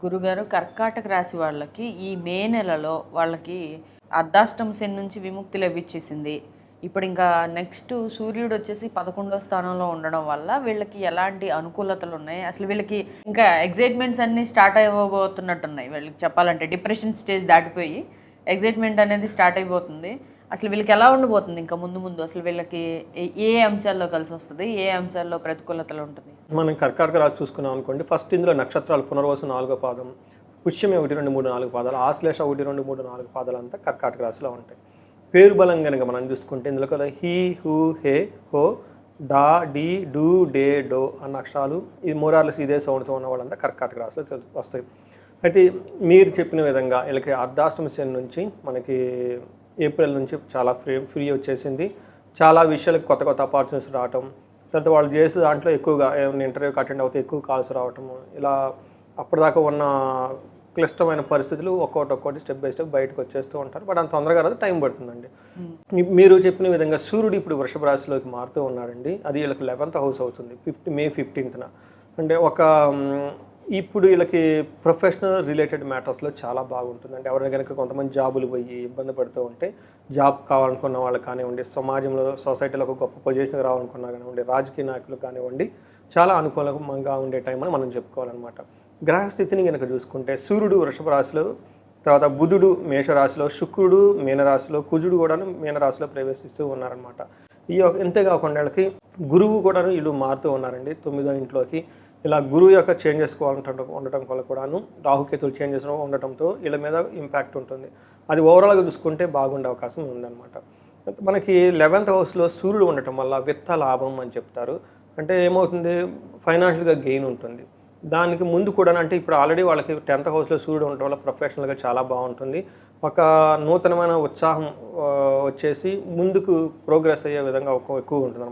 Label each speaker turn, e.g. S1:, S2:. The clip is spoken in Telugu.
S1: గురుగారు కర్కాటక రాశి వాళ్ళకి ఈ మే నెలలో వాళ్ళకి అర్ధాష్టమ శని నుంచి విముక్తి లభించేసింది ఇప్పుడు ఇంకా నెక్స్ట్ సూర్యుడు వచ్చేసి పదకొండో స్థానంలో ఉండడం వల్ల వీళ్ళకి ఎలాంటి అనుకూలతలు ఉన్నాయి? అసలు వీళ్ళకి ఇంకా ఎగ్జైట్మెంట్స్ అన్నీ స్టార్ట్ అయిపోతున్నట్టున్నాయి వీళ్ళకి చెప్పాలంటే డిప్రెషన్ స్టేజ్ దాటిపోయి ఎగ్జైట్మెంట్ అనేది స్టార్ట్ అయిపోతుంది. అసలు వీళ్ళకి ఎలా ఉండబోతుంది ఇంకా ముందు ముందు? అసలు వీళ్ళకి ఏ- ఏ అంశాల్లో కలిసి వస్తుంది? ఏ అంశాల్లో ప్రతికూలతలు ఉంటుంది?
S2: మనం కర్కాటక రాశి చూసుకున్నాం అనుకోండి ఫస్ట్ ఇందులో నక్షత్రాలు పునర్వసు నాలుగో పాదం పుష్యమే ఒకటి రెండు మూడు నాలుగు పాదాలు ఆశ్లేష ఒకటి రెండు మూడు నాలుగు పాదాలు అంతా కర్కాటక రాశిలో ఉంటాయి. పేరు బలం కనుక మనం చూసుకుంటే ఇందులో కదా హీ హూ హే హో డా డి డూ డే డో అన్న అక్షరాలు ఈ మూరార్లస్ ఇదే సౌండ్తో ఉన్న వాళ్ళంతా కర్కాటక రాశిలో వస్తాయి. అయితే మీరు చెప్పిన విధంగా వీళ్ళకి అర్ధాష్టమ శని నుంచి మనకి ఏప్రిల్ నుంచి చాలా ఫ్రీ ఫ్రీ వచ్చేసింది. చాలా విషయాలకు కొత్త కొత్త ఆపర్చునిటీస్ రావటం తర్వాత వాళ్ళు చేసే దాంట్లో ఎక్కువగా ఏమైనా ఇంటర్వ్యూకి అటెండ్ అవుతే ఎక్కువ కాల్స్ రావటము ఇలా అప్పటిదాకా ఉన్న క్లిష్టమైన పరిస్థితులు ఒక్కొక్కటి ఒక్కొక్కటి స్టెప్ బై స్టెప్ బయటకు వచ్చేస్తూ ఉంటారు. బట్ అంత తొందరగా రాదు టైం పడుతుందండి. మీ- మీరు చెప్పిన విధంగా సూర్యుడు ఇప్పుడు వృషభ రాశిలోకి మారుతూ ఉన్నాడండి. అది వీళ్ళకి లెవెన్త్ హౌస్ అవుతుంది ఫిఫ్త్ మే ఫిఫ్టీన్త్న అంటే ఒక ఇప్పుడు వీళ్ళకి ప్రొఫెషనల్ రిలేటెడ్ మ్యాటర్స్లో చాలా బాగుంటుందండి. ఎవరైనా కనుక కొంతమంది జాబులు పోయి ఇబ్బంది పడుతూ ఉంటే జాబ్ కావాలనుకున్న వాళ్ళు కానివ్వండి సమాజంలో సొసైటీలో ఒక గొప్ప పొజిషన్కి రావాలనుకున్నా కానివ్వండి రాజకీయ నాయకులు కానివ్వండి చాలా అనుకూలంగా ఉండే టైం అని మనం చెప్పుకోవాలన్నమాట. గ్రహస్థితిని కనుక చూసుకుంటే సూర్యుడు వృషభ రాశిలో తర్వాత బుధుడు మేషరాశిలో శుక్రుడు మీనరాశిలో కుజుడు కూడాను మీనరాశిలో ప్రవేశిస్తూ ఉన్నారనమాట ఈ ఇంతే ఇంతేకాకుండా వీళ్ళకి గురువు కూడా వీళ్ళు మారుతూ ఉన్నారండి. తొమ్మిదో ఇంట్లోకి ఇలా గురువు యొక్క చేంజెస్ ఉండటం ఉండటం వల్ల కూడాను రాహుకేతులు చేంజెస్ ఉండటంతో వీళ్ళ మీద ఇంపాక్ట్ ఉంటుంది. అది ఓవరాల్గా చూసుకుంటే బాగుండే అవకాశం ఉందన్నమాట. మనకి లెవెన్త్ హౌస్లో సూర్యుడు ఉండటం వల్ల విత్త లాభం అని చెప్తారు. అంటే ఏమవుతుంది? ఫైనాన్షియల్గా గెయిన్ ఉంటుంది. దానికి ముందు కూడా అంటే ఇప్పుడు ఆల్రెడీ వాళ్ళకి టెన్త్ హౌస్లో సూర్యుడు ఉండటం వల్ల ప్రొఫెషనల్గా చాలా బాగుంటుంది. ఒక నూతనమైన ఉత్సాహం వచ్చేసి ముందుకు ప్రోగ్రెస్ అయ్యే విధంగా ఎక్కువ ఉంటుంది